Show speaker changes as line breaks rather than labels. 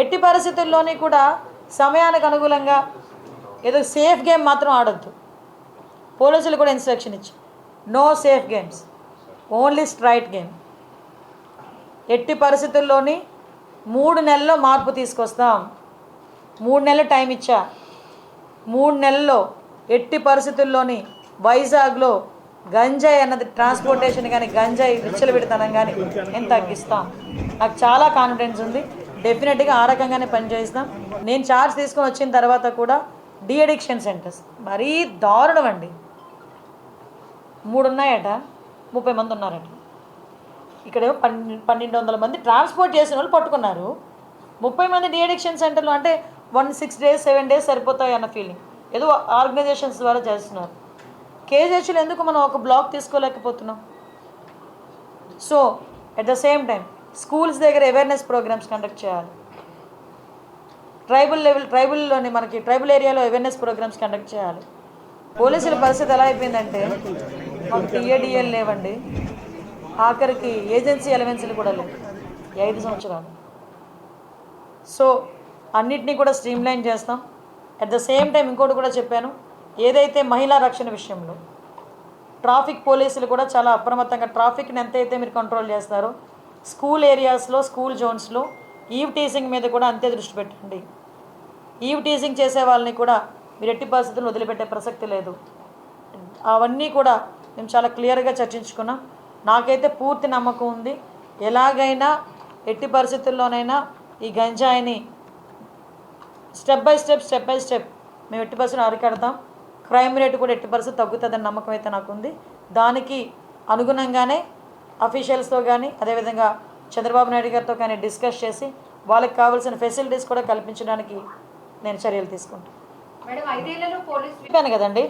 ఎట్టి పరిస్థితుల్లోని కూడా సమయానికి అనుకూలంగా ఏదో సేఫ్ గేమ్ మాత్రం ఆడొద్దు. పోలీసులు కూడా ఇన్స్ట్రక్షన్ ఇచ్చి no safe games only straight game ఎట్టి పరిస్థితుల్లోని మూడు నెలల్లో మార్పు తీసుకొస్తాం. మూడు నెలలు టైం ఇచ్చా. మూడు నెలల్లో ఎట్టి పరిస్థితుల్లోని వైజాగ్లో గంజాయి అన్నది ట్రాన్స్పోర్టేషన్ కానీ గంజాయి విచ్చలు పెడతానం కానీ నేను తగ్గిస్తాం. నాకు చాలా కాన్ఫిడెన్స్ ఉంది. డెఫినెట్గా ఆ రకంగానే పనిచేస్తాం నేను చార్జ్ తీసుకొని వచ్చిన తర్వాత కూడా డి అడిక్షన్ సెంటర్స్ మరీ దారుణం అండి. మూడు ఉన్నాయట ముప్పై మంది ఉన్నారట. ఇక్కడేమో పన్నెండు పన్నెండు వందల మంది ట్రాన్స్పోర్ట్ చేసిన వాళ్ళు పట్టుకున్నారు. ముప్పై మంది డి అడిక్షన్ సెంటర్లు అంటే one six days seven days సరిపోతాయి అన్న ఫీలింగ్ ఏదో ఆర్గనైజేషన్స్ ద్వారా చేస్తున్నారు. కేజీహెచ్లు ఎందుకు మనం ఒక block తీసుకోలేకపోతున్నాం? So at the same time schools దగ్గర అవేర్నెస్ ప్రోగ్రామ్స్ కండక్ట్ చేయాలి. ట్రైబల్ లెవెల్ ట్రైబుల్లోని మనకి ట్రైబల్ ఏరియాలో అవేర్నెస్ ప్రోగ్రామ్స్ కండక్ట్ చేయాలి. పోలీసుల పరిస్థితి ఎలా అయిపోయిందంటే మాకు టీఏడిఎల్ లేవండి. ఆఖరికి ఏజెన్సీ ఎలవెన్స్లు కూడా లేవు. ఐదు సంవత్సరాలు. సో అన్నిటినీ కూడా స్ట్రీమ్లైన్ చేస్తాం. అట్ ద సేమ్ టైం ఇంకోటి కూడా చెప్పాను. ఏదైతే మహిళా రక్షణ విషయంలో ట్రాఫిక్ పోలీసులు కూడా చాలా అప్రమత్తంగా ట్రాఫిక్ని ఎంతైతే మీరు కంట్రోల్ చేస్తారో స్కూల్ ఏరియాస్లో స్కూల్ జోన్స్లో ఈవ్ టీజింగ్ మీద కూడా అంతే దృష్టి పెట్టండి. ఈవ్ టీజింగ్ చేసే వాళ్ళని కూడా మీరు ఎట్టి పరిస్థితులు వదిలిపెట్టే ప్రసక్తి లేదు. అవన్నీ కూడా మేము చాలా క్లియర్గా చర్చించుకున్నాం. నాకైతే పూర్తి నమ్మకం ఉంది. ఎలాగైనా ఎట్టి పరిస్థితుల్లోనైనా ఈ గంజాయిని step by step step by step మేము ఎట్టి పరిస్థితులు అరికడతాం. క్రైమ్ రేట్ కూడా ఎట్టి పరిస్థితి తగ్గుతుందని నమ్మకం అయితే నాకుంది. దానికి అనుగుణంగానే అఫీషియల్స్తో కానీ అదేవిధంగా చంద్రబాబు నాయుడు గారితో కానీ డిస్కస్ చేసి వాళ్ళకి కావాల్సిన ఫెసిలిటీస్ కూడా కల్పించడానికి నేను చర్యలు తీసుకుంటాను. చెప్పాను కదండి